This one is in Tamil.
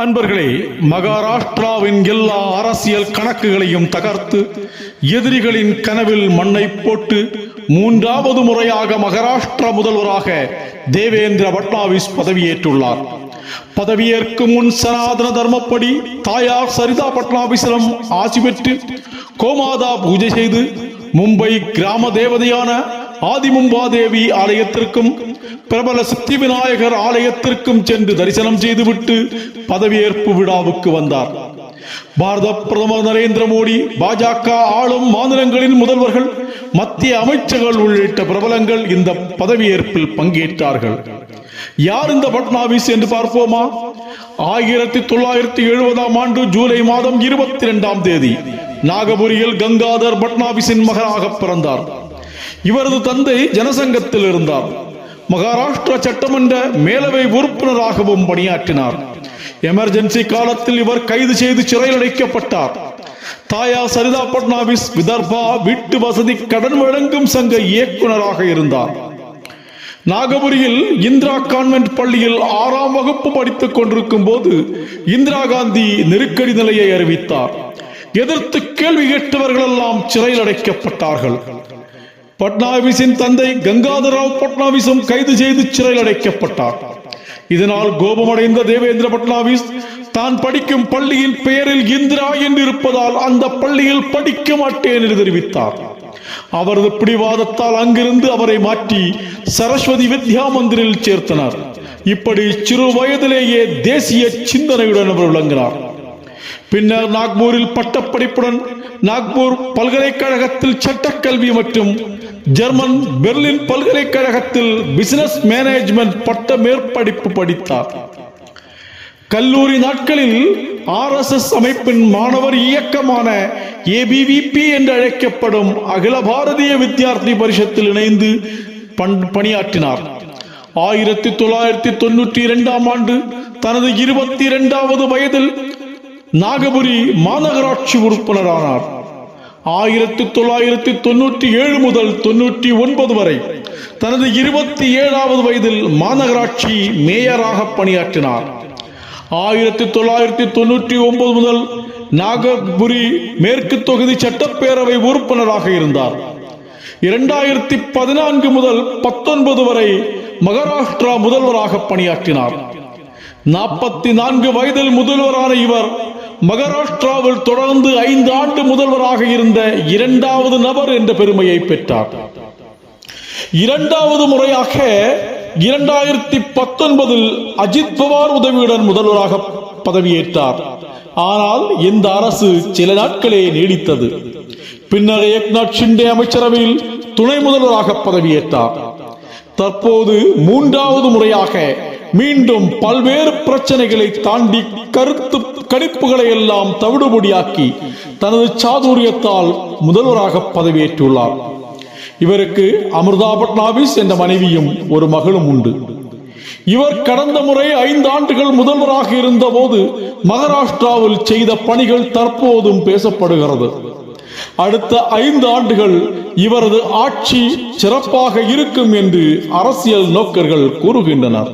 அன்பர்களே மகாராஷ்டிராவின் எல்லா அரசியல் கணக்குகளையும் தகர்த்து எதிரிகளின் கனவில் மண்ணை போட்டு மூன்றாவது முறையாக மகாராஷ்டிரா முதல்வராக தேவேந்திர பட்னாவிஸ் பதவியேற்றுள்ளார். பதவியேற்கும் முன் சனாதன தர்மப்படி தாயார் சரிதா பட்னாவிசிடம் ஆசி பெற்று கோமாதா பூஜை செய்து மும்பை கிராம தேவதையான ஆதிமும்பாதேவி ஆலயத்திற்கும் பிரபல சித்தி விநாயகர் ஆலயத்திற்கும் சென்று தரிசனம் செய்துவிட்டு பதவியேற்பு விழாவுக்கு வந்தார். பாரத பிரதமர் நரேந்திர மோடி பாஜக ஆளும் மாநிலங்களின் முதல்வர்கள் மத்திய அமைச்சர்கள் உள்ளிட்ட பிரபலங்கள் இந்த பதவியேற்பில் பங்கேற்றார்கள். யார் இந்த பட்னாவிஸ் என்று பார்ப்போமா? ஆயிரத்தி தொள்ளாயிரத்தி எழுபதாம் ஆண்டு ஜூலை மாதம் இருபத்தி இரண்டாம் தேதி நாகபுரியில் கங்காதர் பட்னாவிஸின் மகனாக பிறந்தார். இவரது தந்தை ஜனசங்கத்தில் இருந்தார் மகாராஷ்டிரா சட்டமன்ற மேலவை உறுப்பினராகவும் பணியாற்றினார். எமர்ஜென்சி காலத்தில் இவர் கைது செய்து சிறையில் அடைக்கப்பட்டார். தாயா சரிதா பட்னாவிஸ் விதர்பா வீட்டு வசதி கடன் வழங்கும் சங்க இயக்குனராக இருந்தார். நாகபுரியில் இந்திரா கான்வென்ட் பள்ளியில் ஆறாம் வகுப்பு படித்துக் கொண்டிருக்கும் போது இந்திரா காந்தி நெருக்கடி நிலையை அறிவித்தார். எதிர்த்து கேள்வி கேட்டவர்கள் எல்லாம் சிறையில் அடைக்கப்பட்டார்கள். பட்னாவிஸின் தந்தை கங்காதராவ் பட்னாவிஸும் கைது செய்து சிறையில் அடைக்கப்பட்டார். இதனால் கோபமடைந்த தேவேந்திர பட்னாவிஸ் தான் படிக்கும் பள்ளியின் பெயரில் இந்திரா என்று இருப்பதால் அந்த பள்ளியில் படிக்க மாட்டேன் என்று தெரிவித்தார். அவரது பிடிவாதத்தால் அங்கிருந்து அவரை மாற்றி சரஸ்வதி வித்யா மந்திரில் சேர்த்தனர். இப்படி சிறு வயதிலேயே தேசிய சிந்தனையுடன் அவர் விளங்கினார். பின்னர் நாக்பூரில் பட்டப்படிப்புடன் நாக்பூர் பல்கலைக்கழகத்தில் சட்டக்கல்வி மற்றும் ஜெர்மன் பெர்லின் பல்கலைக்கழகத்தில் பிசினஸ் மேனேஜ்மெண்ட் பட்ட மேற்படிப்பு படித்தார். கல்லூரி நாட்களில் ஆர்எஸ்எஸ் அமைப்பின் மாணவர் இயக்கமான ஏபிவிபி என்று அழைக்கப்படும் அகில பாரதிய வித்யார்த்தி பரிஷத்தில் இணைந்து பண்- பணியாற்றினார். ஆயிரத்தி தொள்ளாயிரத்தி தொண்ணூற்றி இரண்டாம் ஆண்டு தனது இருபத்தி இரண்டாவது வயதில் நாகபுரி மாநகராட்சி உறுப்பினரானார். ஆயிரத்தி தொள்ளாயிரத்தி தொண்ணூற்றி ஏழு முதல் தொண்ணூற்றி ஒன்பது வரை தனது இருபத்தி ஏழாவது வயதில் மாநகராட்சி மேயராக பணியாற்றினார். ஆயிரத்தி தொள்ளாயிரத்தி தொண்ணூற்றி ஒன்பது முதல் நாகபுரி மேற்கு தொகுதி சட்டப்பேரவை உறுப்பினராக இருந்தார். இரண்டாயிரத்தி பதினான்கு முதல் பத்தொன்பது வரை மகாராஷ்டிரா முதல்வராக பணியாற்றினார். நாற்பத்தி நான்கு வயதில் முதல்வரான இவர் மகாராஷ்டிராவில் தொடர்ந்து ஐந்து ஆண்டு முதல்வராக இருந்த இரண்டாவது நபர் என்ற பெருமையை பெற்றார். இரண்டாவது முறையாக இரண்டாயிரத்தி பத்தொன்பதில் அஜித் பவார் உதவியுடன் முதல்வராக பதவியேற்றார். ஆனால் இந்த அரசு சில நாட்களே நீடித்தது. பின்னர் ஏக்நாத் ஷிண்டே அமைச்சரவையில் துணை முதல்வராக பதவியேற்றார். தற்போது மூன்றாவது முறையாக மீண்டும் பல்வேறு பிரச்சனைகளை தாண்டி கருத்து கணிப்புகளை எல்லாம் தவிடுபடியாக்கி தனது சாதுரியத்தால் முதல்வராக பதவியேற்றுள்ளார். இவருக்கு அமிர்தா பட்னாவிஸ் என்ற மனைவியும் ஒரு மகளும் உண்டு. இவர் கடந்த முறை ஐந்து ஆண்டுகள் முதல்வராக இருந்தபோது மகாராஷ்டிராவில் செய்த பணிகள் தற்போதும் பேசப்படுகிறது. அடுத்த ஐந்து ஆண்டுகள் இவரது ஆட்சி சிறப்பாக இருக்கும் என்று அரசியல் நோக்கர்கள் கூறுகின்றனர்.